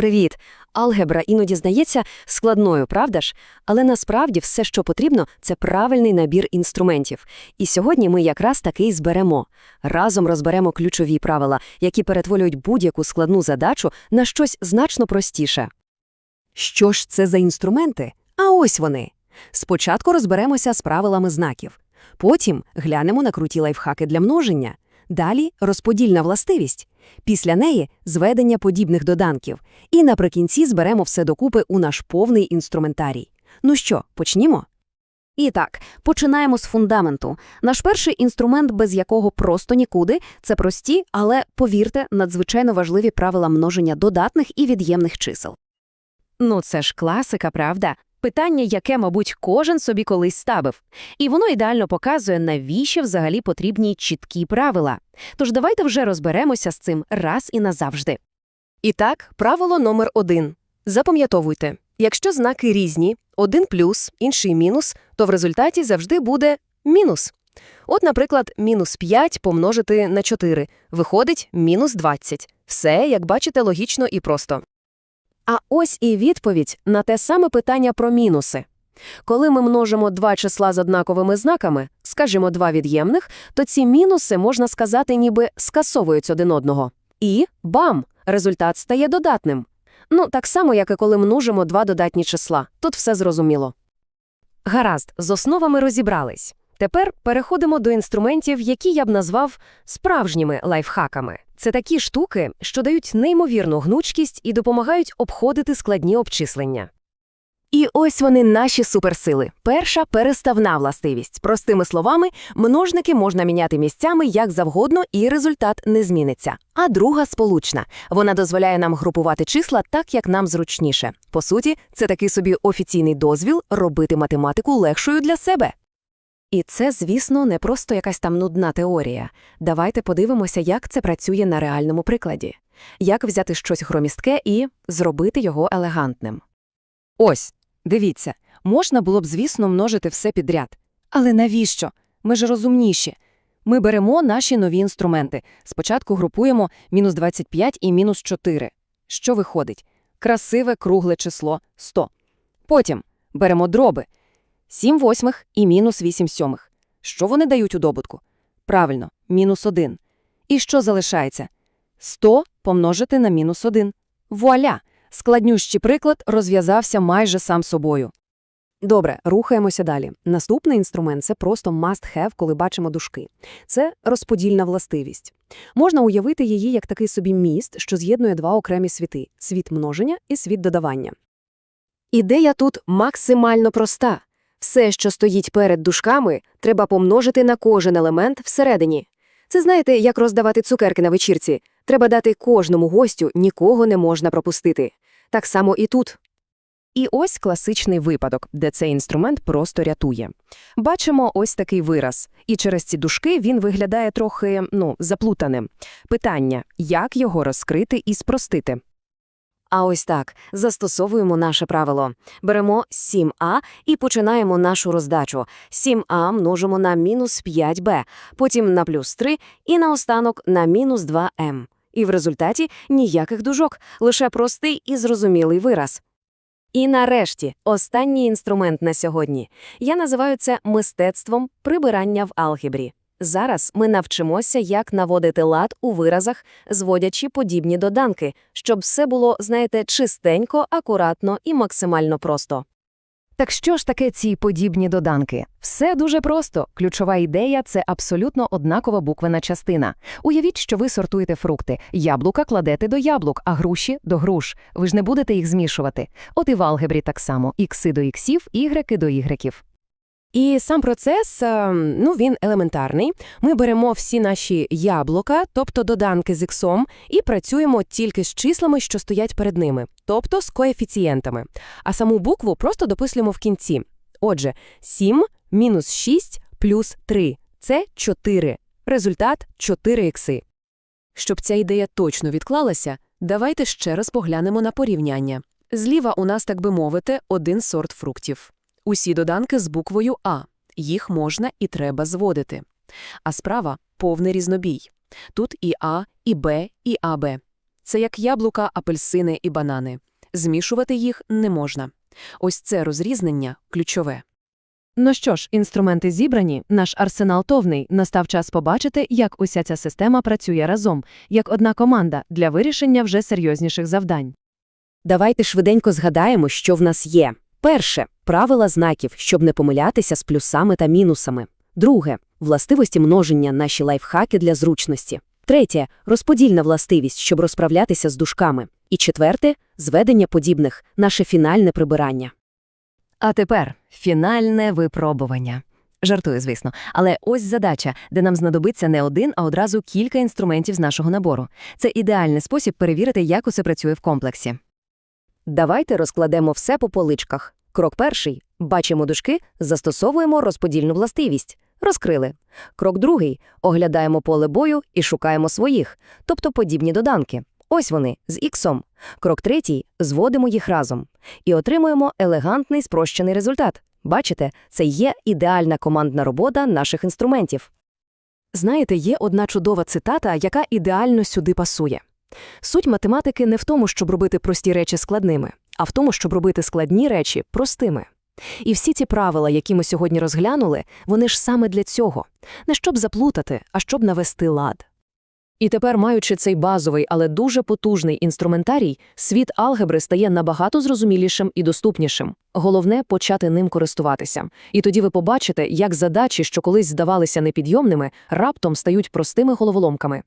Привіт! Алгебра іноді здається складною, правда ж? Але насправді все, що потрібно, це правильний набір інструментів. І сьогодні ми якраз такий зберемо. Разом розберемо ключові правила, які перетворюють будь-яку складну задачу на щось значно простіше. Що ж це за інструменти? А ось вони. Спочатку розберемося з правилами знаків. Потім глянемо на круті лайфхаки для множення. Далі розподільна властивість. Після неї зведення подібних доданків. І наприкінці зберемо все докупи у наш повний інструментарій. Ну що, почнімо? І так, починаємо з фундаменту. Наш перший інструмент, без якого просто нікуди, це прості, але, повірте, надзвичайно важливі правила множення додатних і від'ємних чисел. Ну, це ж класика, правда? Питання, яке, мабуть, кожен собі колись ставив. І воно ідеально показує, навіщо взагалі потрібні чіткі правила. Тож давайте вже розберемося з цим раз і назавжди. І так, правило номер один. Запам'ятовуйте, якщо знаки різні, один плюс, інший мінус, то в результаті завжди буде мінус. От, наприклад, мінус 5 помножити на 4, виходить мінус 20. Все, як бачите, логічно і просто. А ось і відповідь на те саме питання про мінуси. Коли ми множимо два числа з однаковими знаками, скажімо, два від'ємних, то ці мінуси, можна сказати, ніби скасовують один одного. І бам! Результат стає додатним. Ну, так само, як і коли множимо два додатні числа. Тут все зрозуміло. Гаразд, з основами розібрались. Тепер переходимо до інструментів, які я б назвав справжніми лайфхаками. Це такі штуки, що дають неймовірну гнучкість і допомагають обходити складні обчислення. І ось вони наші суперсили. Перша переставна властивість. Простими словами, множники можна міняти місцями як завгодно, і результат не зміниться. А друга сполучна. Вона дозволяє нам групувати числа так, як нам зручніше. По суті, це такий собі офіційний дозвіл робити математику легшою для себе. І це, звісно, не просто якась там нудна теорія. Давайте подивимося, як це працює на реальному прикладі. Як взяти щось громістке і зробити його елегантним. Ось, дивіться, можна було б, звісно, множити все підряд. Але навіщо? Ми ж розумніші. Ми беремо наші нові інструменти. Спочатку групуємо мінус 25 і мінус 4. Що виходить? Красиве кругле число 100. Потім беремо дроби. 7 восьмих і мінус 8 сьомих. Що вони дають у добутку? Правильно, мінус 1. І що залишається? 100 помножити на мінус 1. Вуаля! Складнющий приклад розв'язався майже сам собою. Добре, рухаємося далі. Наступний інструмент це просто must-have, коли бачимо дужки. Це розподільна властивість. Можна уявити її як такий собі міст, що з'єднує два окремі світи – світ множення і світ додавання. Ідея тут максимально проста. Все, що стоїть перед дужками, треба помножити на кожен елемент всередині. Це знаєте, як роздавати цукерки на вечірці. Треба дати кожному гостю, нікого не можна пропустити. Так само і тут. І ось класичний випадок, де цей інструмент просто рятує. Бачимо ось такий вираз, і через ці дужки він виглядає трохи, ну, заплутаним. Питання, як його розкрити і спростити? А ось так, застосовуємо наше правило. Беремо 7а і починаємо нашу роздачу. 7а множимо на мінус 5b, потім на плюс 3 і наостанок на мінус 2m. І в результаті ніяких дужок, лише простий і зрозумілий вираз. І нарешті, останній інструмент на сьогодні. Я називаю це мистецтвом прибирання в алгебрі. Зараз ми навчимося, як наводити лад у виразах, зводячи подібні доданки, щоб все було, знаєте, чистенько, акуратно і максимально просто. Так що ж таке ці подібні доданки? Все дуже просто. Ключова ідея – це абсолютно однакова буквена частина. Уявіть, що ви сортуєте фрукти. Яблука кладете до яблук, а груші – до груш. Ви ж не будете їх змішувати. От і в алгебрі так само. Ікси до іксів, ігреки до ігреків. І сам процес, е, ну, він елементарний. Ми беремо всі наші яблука, тобто доданки з іксом, і працюємо тільки з числами, що стоять перед ними, тобто з коефіцієнтами. А саму букву просто дописуємо в кінці. Отже, 7 мінус 6 плюс 3 – це 4. Результат – 4 ікси. Щоб ця ідея точно відклалася, давайте ще раз поглянемо на порівняння. Зліва у нас, так би мовити, один сорт фруктів. Усі доданки з буквою А. Їх можна і треба зводити. А справа – повний різнобій. Тут і А, і Б, і АБ. Це як яблука, апельсини і банани. Змішувати їх не можна. Ось це розрізнення ключове. Ну що ж, інструменти зібрані, наш арсенал товний. Настав час побачити, як уся ця система працює разом, як одна команда для вирішення вже серйозніших завдань. Давайте швиденько згадаємо, що в нас є. Перше – правила знаків, щоб не помилятися з плюсами та мінусами. Друге – властивості множення, наші лайфхаки для зручності. Третє – розподільна властивість, щоб розправлятися з дужками. І четверте – зведення подібних, наше фінальне прибирання. А тепер фінальне випробування. Жартую, звісно. Але ось задача, де нам знадобиться не один, а одразу кілька інструментів з нашого набору. Це ідеальний спосіб перевірити, як усе працює в комплексі. Давайте розкладемо все по поличках. Крок перший – бачимо дужки, застосовуємо розподільну властивість. Розкрили. Крок другий – оглядаємо поле бою і шукаємо своїх, тобто подібні доданки. Ось вони, з іксом. Крок третій – зводимо їх разом. І отримуємо елегантний спрощений результат. Бачите, це є ідеальна командна робота наших інструментів. Знаєте, є одна чудова цитата, яка ідеально сюди пасує. Суть математики не в тому, щоб робити прості речі складними, а в тому, щоб робити складні речі простими. І всі ці правила, які ми сьогодні розглянули, вони ж саме для цього. Не щоб заплутати, а щоб навести лад. І тепер, маючи цей базовий, але дуже потужний інструментарій, світ алгебри стає набагато зрозумілішим і доступнішим. Головне – почати ним користуватися. І тоді ви побачите, як задачі, що колись здавалися непідйомними, раптом стають простими головоломками.